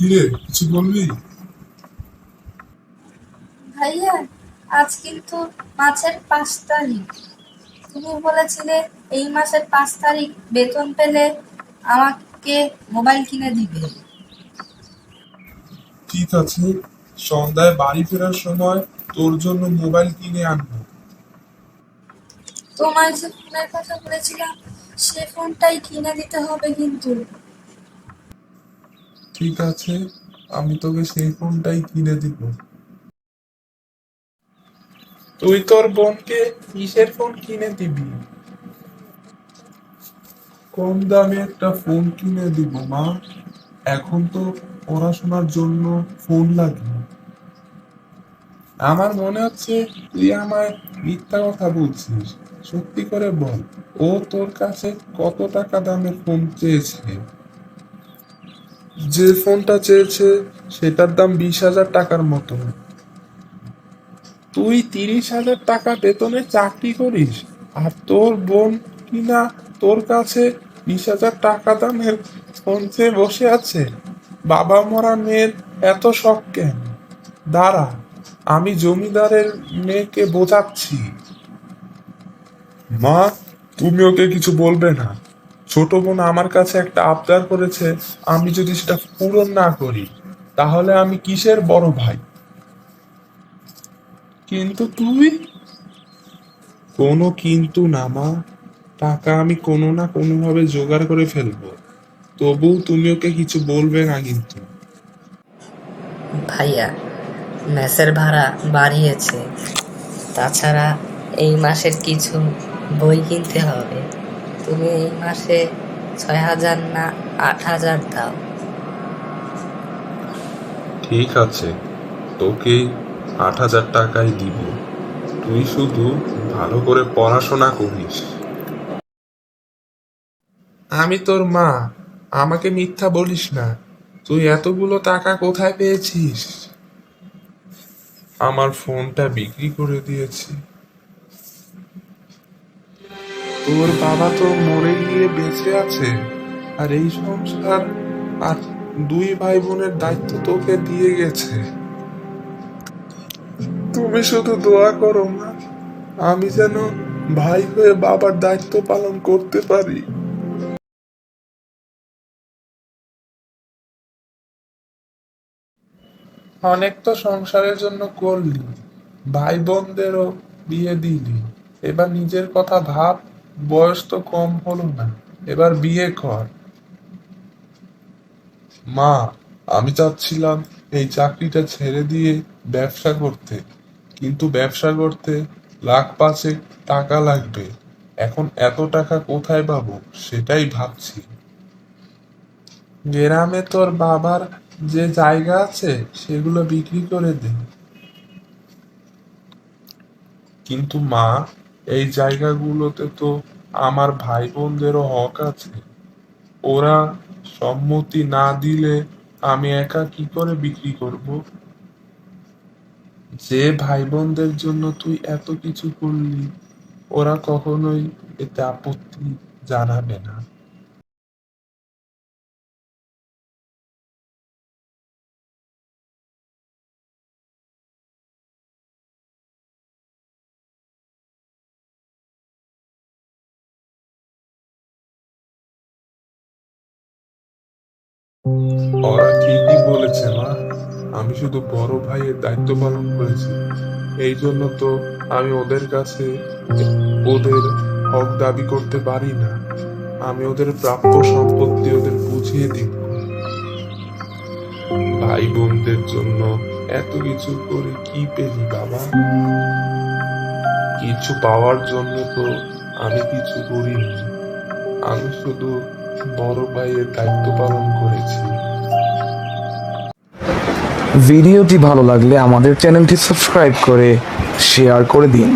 কিরে কিছু বলবি? ভাইয়া আজ কিন্তু মাসের পাঁচ তারিখ। তুমি বলেছিলে এই মাসের পাঁচ তারিখ বেতন পেলে আমাকে মোবাইল কিনে দিবে। ঠিক আছে সন্ধ্যায় বাড়ি ফেরার সময় তোর জন্য মোবাইল কিনে আনব। তোমার যে ফোনের কথা বলেছিলাম সে ফোনটাই কিনে দিতে হবে কিন্তু। ঠিক আছে, আমি তোকে সেই ফোনটাই কিনে দিব। তুই তোর বোনকে কিসের ফোন কিনে দিবি? কম দামে একটা ফোন কিনে দিব, মা। এখন তো পড়াশোনার জন্য ফোন লাগে। আমার মনে হচ্ছে তুই আমায় মিথ্যা কথা বলছিস। সত্যি করে বল, ও তোর কাছে কত টাকা দামের ফোন চেয়েছে? যে ফোনটা চেয়েছে, সেটার দাম বিশ হাজার টাকার মতো। তুই তিরিশ হাজার টাকা বেতনে চাকরি করিস, আর তোর বোন কিনা তোর কাছে বিশ হাজার টাকা দামের ফোন চেয়ে বসে আছে। বাবা মরা মেয়ের এত শখ কেন? দাঁড়া, আমি জমিদারের মেয়েকে বোঝাচ্ছি। মা, তুমি ওকে কিছু বলবে না। ছোট বোন আমার কাছে একটা আবদার করেছে, আমি যদি সেটা পূরণ না করি, তাহলে আমি কিসের বড় ভাই? কিন্তু তুই? কোনো কিন্তু না, মা। টাকা আমি কোনো না কোনো ভাবে জোগাড় করে ফেলব। তবু তুমি ওকে কিছু বলবে না কিন্তু। ভাইয়া, মেসের ভাড়া বাড়িয়েছে। তাছাড়া এই মাসের কিছু বই কিনতে হবে। তুমি এই মাসে ছয় হাজার না আট হাজার দাও। ঠিক আছে তোকে আট হাজার টাকাই দিব। তুই শুধু ভালো করে পড়াশোনা করিস। আমি তোর মা আমাকে মিথ্যা বলিস না। তুই এতগুলো টাকা কোথায় পেয়েছিস? আমার ফোনটা বিক্রি করে দিয়েছি। তোর বাবা তো মরে গিয়ে বেঁচে আছে। আর এই সংসার আর দুই ভাই বোনের দায়িত্ব তোকে দিয়ে গেছে। তুমি শুধু দোয়া করো, মা। আমি যেন ভাই হয়ে বাবার দায়িত্ব পালন করতে পারি। অনেক তো সংসারের জন্য করলি ভাই বোনদেরও বিয়ে দিলি। এবার নিজের কথা ভাব। বয়স তো কম হলো না। এবার বিয়ে কর। মা, আমি চাচ্ছিলাম এই চাকরিটা ছেড়ে দিয়ে ব্যবসা করতে, কিন্তু ব্যবসা করতে লাখ পাঁচেক টাকা লাগবে। এখন এত টাকা কোথায় পাবো সেটাই ভাবছি। গ্রামে তোর বাবার যে জায়গা আছে সেগুলো বিক্রি করে দে। কিন্তু মা এই জায়গাগুলোতে তো আমার ভাই বোনদেরও হক আছে। ওরা সম্মতি না দিলে আমি একা কি করে বিক্রি করব? যে ভাই বোনদের জন্য তুই এত কিছু করলি, ওরা কখনোই এতে আপত্তি জানাবে না। ওরা ঠিকই বলেছে, মা। আমি শুধু বড় ভাইয়ের দায়িত্ব পালন করেছি। এই জন্য তো আমি ওদের কাছে ওদের হক দাবি করতে পারি না। আমি ওদের প্রাপ্য সম্পত্তি ওদের বুঝিয়ে দিব। ভাই বোনদের জন্য এত কিছু করে কি পেলি, বাবা? কিছু পাওয়ার জন্য তো আমি কিছু করিনি। আমি শুধু বড় ভাইয়ের দায়িত্ব পালন করেছি। ভিডিওটি ভালো লাগলে আমাদের চ্যানেলটি সাবস্ক্রাইব করে শেয়ার করে দিন।